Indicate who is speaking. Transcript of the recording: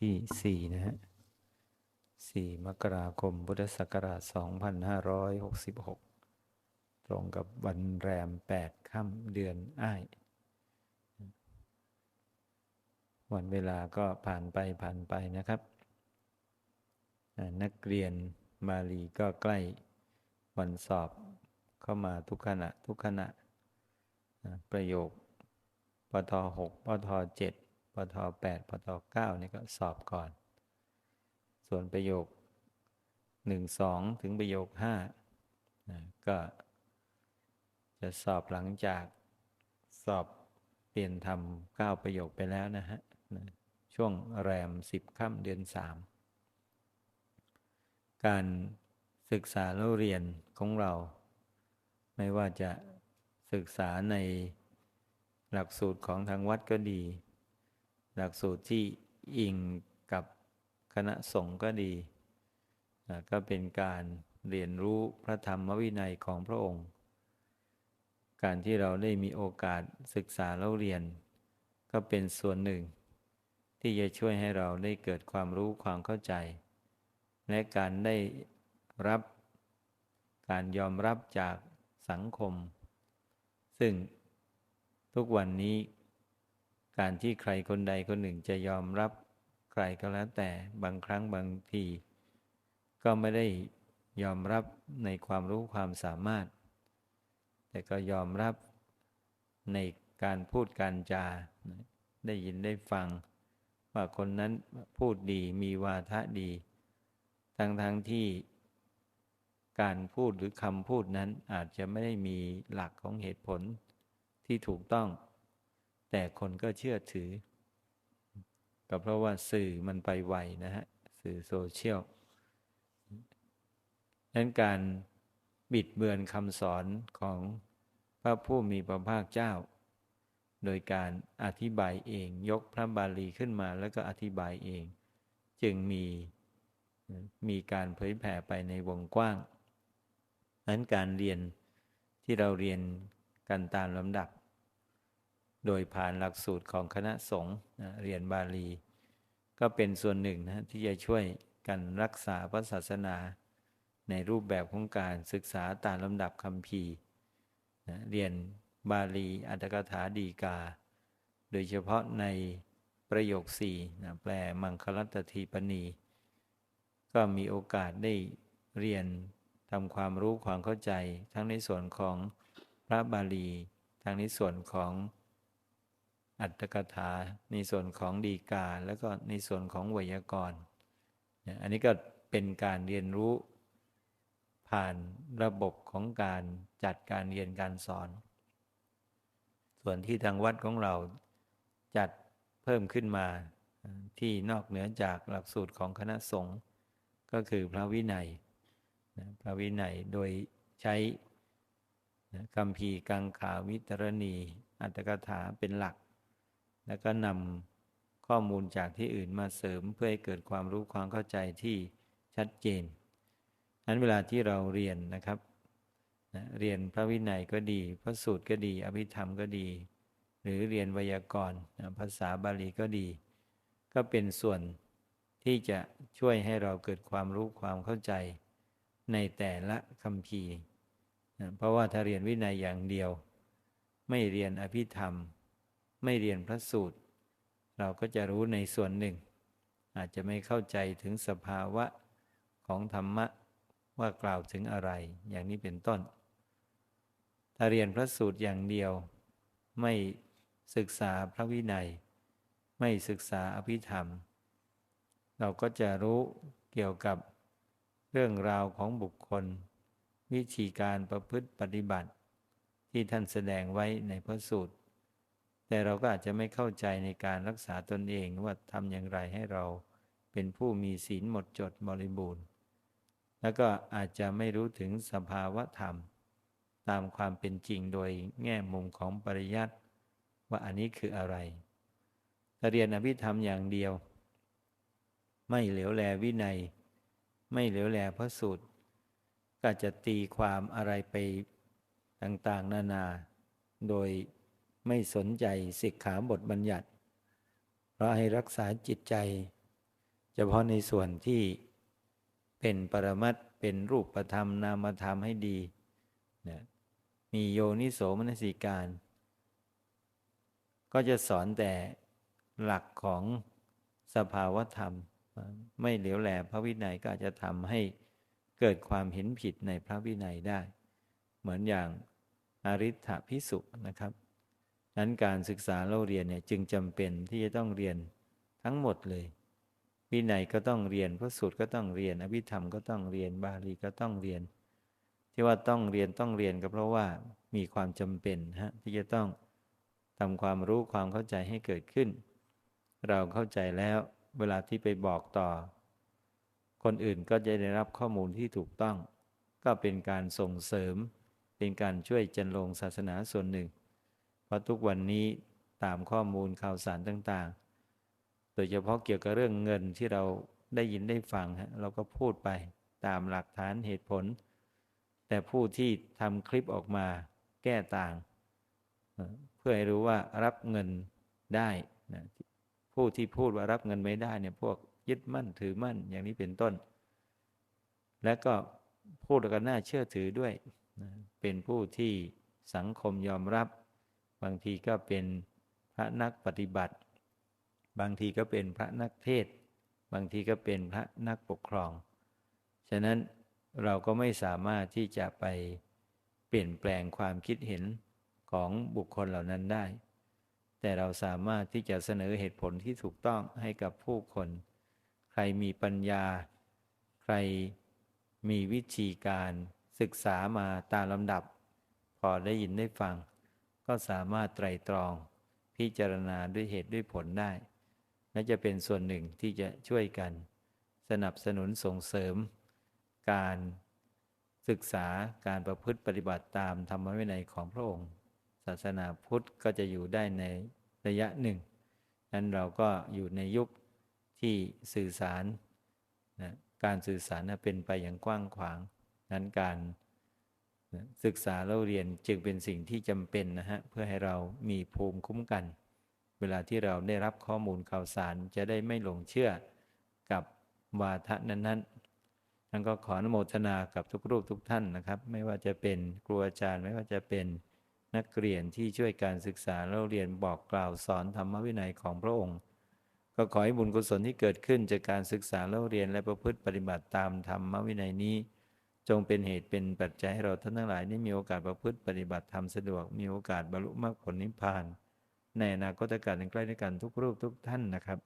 Speaker 1: ที่ 4 นะฮะ 4 มกราคม พุทธศักราช 2566 ตรงกับวันแรม 8 ค่ำเดือนอ้าย วันเวลาก็ผ่านไปผ่านไปนะครับ นักเรียนบาลีก็ใกล้วันสอบเข้ามาทุกขณะทุกขณะ ประโยคปท6ปท7ป ท8ปท9นี่ก็สอบก่อน ส่วนประโยค 1 2 ถึงประโยค5ก็จะสอบหลังจากสอบเปลี่ยนทำเก้าประโยคไปแล้วนะฮะช่วงแรมสิบค่ำเดือนสามการศึกษาเราเรียนของเรา ไม่ว่าจะศึกษาในหลักสูตรของทางวัดก็ดี หลักสูตรที่อิงกับคณะสงฆ์ก็ดีก็เป็นการเรียนรู้พระธรรมวินัยของพระองค์ การที่เราได้มีโอกาสศึกษาเล่าเรียน ก็เป็นส่วนหนึ่ง ที่จะช่วยให้เราได้เกิดความรู้ความเข้าใจ และการได้รับการยอมรับจากสังคม ซึ่งทุกวันนี้ การที่ใครคนใดคนหนึ่งจะยอมรับใครก็แล้วแต่บางครั้งบางที ก็ไม่ได้ยอมรับในความรู้ความสามารถ แต่ก็ยอมรับในการพูดการจา ได้ยินได้ฟัง ว่าคนนั้นพูดดีมีวาทะดี ทั้งทั้งที่การพูดหรือคำพูดนั้นอาจจะไม่ได้มีหลักของเหตุผลที่ถูกต้อง แต่คนก็เชื่อถือ ก็เพราะว่าสื่อมันไปไวนะฮะ สื่อโซเชียลนั้นการบิดเบือนคำสอนของพระผู้มีพระภาคเจ้า โดยการอธิบายเองยกพระบาลีขึ้นมาแล้วก็อธิบายเอง จึงมีมีการเผยแผ่ไปในวงกว้างนั้นการเรียนที่เราเรียนกันตามลำดับ โดยผ่านหลักสูตรของคณะสงฆ์เรียนบาลี ก็เป็นส่วนหนึ่งนะที่จะช่วยกันรักษาพระศาสนา ในรูปแบบของการศึกษาตามลำดับคำพีเรียนบาลีอัตถกถาดีกา โดยเฉพาะในประโยคสี่นะแปลมังคลัตทีปณี ก็มีโอกาสได้เรียนทำความรู้ความเข้าใจ ทั้งในส่วนของพระบาลี ทั้งในส่วนของ อัตถกถาในส่วนของดีกา แล้วก็ในส่วนของไวยากรณ์อันนี้ก็เป็นการเรียนรู้ผ่านระบบของการจัดการเรียนการสอน ส่วนที่ทางวัดของเราจัดเพิ่มขึ้นมาที่นอกเหนือจากหลักสูตรของคณะสงฆ์ก็คือพระวินัย พระวินัยโดยใช้คำพีกังขาวิตรณี อัตถกถาเป็นหลัก แล้วก็นำข้อมูลจากที่อื่นมาเสริมเพื่อให้เกิดความรู้ความเข้าใจที่ชัดเจนนั้นเวลาที่เราเรียนนะครับนะเรียนพระวินัยก็ดี พระสูตรก็ดี อภิธรรมก็ดี หรือเรียนไวยากรณ์ภาษาบาลีก็ดี ก็เป็นส่วนที่จะช่วยให้เราเกิดความรู้ความเข้าใจในแต่ละคำพีเพราะว่าถ้าเรียนวินัยอย่างเดียว ไม่เรียนอภิธรรม ไม่เรียนพระสูตร เราก็จะรู้ในส่วนหนึ่ง อาจจะไม่เข้าใจถึงสภาวะของธรรมะว่ากล่าวถึงอะไรอย่างนี้เป็นต้น ถ้าเรียนพระสูตรอย่างเดียว ไม่ศึกษาพระวินัย ไม่ศึกษาอภิธรรม เราก็จะรู้เกี่ยวกับเรื่องราวของบุคคล วิธีการประพฤติปฏิบัติ ที่ท่านแสดงไว้ในพระสูตร แต่เราก็อาจจะไม่เข้าใจในการรักษาตนเองว่าทำอย่างไรให้เราเป็นผู้มีศีลหมดจดบริบูรณ์ แล้วก็อาจจะไม่รู้ถึงสภาวะธรรม ตามความเป็นจริงโดยแง่มุมของปริยัติว่าอันนี้คืออะไรถ้าเรียนอภิธรรมอย่างเดียว ไม่เหลียวแลวินัย ไม่เหลียวแลพระสูตร ก็จะตีความอะไรไปต่างๆ นานา โดย ไม่สนใจสิกขาบทบัญญัติ เพราะให้รักษาจิตใจ เฉพาะในส่วนที่เป็นปรมัตเป็นรูปธรรมนามธรรมให้ดีนะมีโยนิโสมนสิการ ก็จะสอนแต่หลักของสภาวธรรม ไม่เหลียวแหลพระวินัยก็อาจจะทำให้เกิดความเห็นผิดในพระวินัยได้ เหมือนอย่างอริ t พิสุนะครับ นั้นการศึกษาเราเรียนเนี่ยจึงจำเป็นที่จะต้องเรียนทั้งหมดเลยวินัยก็ต้องเรียนพระสูตรก็ต้องเรียน อภิธรรมก็ต้องเรียนบาลีก็ต้องเรียน ที่ว่าต้องเรียนต้องเรียนก็เพราะว่ามีความจำเป็นฮะที่จะต้องทำความรู้ความเข้าใจให้เกิดขึ้น เราเข้าใจแล้วเวลาที่ไปบอกต่อ คนอื่นก็จะได้รับข้อมูลที่ถูกต้อง ก็เป็นการส่งเสริม เป็นการช่วยจันลงศาสนาส่วนหนึ่ง เพราะทุกวันนี้ตามข้อมูลข่าวสารต่าง ๆ โดยเฉพาะเกี่ยวกับเรื่องเงินที่เราได้ยินได้ฟังฮะเราก็พูดไปตามหลักฐานเหตุผล แต่ผู้ที่ทำคลิปออกมาแก้ต่าง เพื่อให้รู้ว่ารับเงินได้นะผู้ที่พูดว่ารับเงินไม่ได้เนี่ยพวกยึดมั่นถือมั่นอย่างนี้เป็นต้น และก็พูดกันน่าเชื่อถือด้วยนะเป็นผู้ที่สังคมยอมรับ บางทีก็เป็นพระนักปฏิบัติ บางทีก็เป็นพระนักเทศ บางทีก็เป็นพระนักปกครอง ฉะนั้นเราก็ไม่สามารถที่จะไปเปลี่ยนแปลงความคิดเห็นของบุคคลเหล่านั้นได้ แต่เราสามารถที่จะเสนอเหตุผลที่ถูกต้องให้กับผู้คน ใครมีปัญญา ใครมีวิธีการศึกษามาตามลำดับ พอได้ยินได้ฟัง ก็สามารถไตรตรอง พิจารณาด้วยเหตุด้วยผลได้ และจะเป็นส่วนหนึ่งที่จะช่วยกัน สนับสนุนส่งเสริม การศึกษาการประพฤติปฏิบัติตามธรรมวินัยของพระองค์ ศาสนาพุทธก็จะอยู่ได้ในระยะหนึ่ง นั้นเราก็อยู่ในยุคที่สื่อสารนะการสื่อสารเป็นไปอย่างกว้างขวาง นั้นการ ศึกษาเราเรียนจึงเป็นสิ่งที่จำเป็นนะฮะเพื่อให้เรามีภูมิคุ้มกัน เวลาที่เราได้รับข้อมูลข่าวสารจะได้ไม่หลงเชื่อกับวาทะนั้นๆนั่นก็ขออนุโมทนากับทุกรูปทุกท่านนะครับ ไม่ว่าจะเป็นครูอาจารย์ ไม่ว่าจะเป็นนักเรียนที่ช่วยการศึกษาเราเรียนบอกกล่าวสอนธรรมวินัยของพระองค์ ก็ขอให้บุญกุศลที่เกิดขึ้นจากการศึกษาเราเรียนและประพฤติปฏิบัติตามธรรมวินัยนี้ จงเป็นเหตุเป็นปัจจัยให้เราท่านทั้งหลายได้มีโอกาสประพฤติปฏิบัติธรรมสะดวก มีโอกาสบรรลุมรรคผลนิพพาน ในอนาคตการใกล้ในกันทุกรูปทุกท่านนะครับ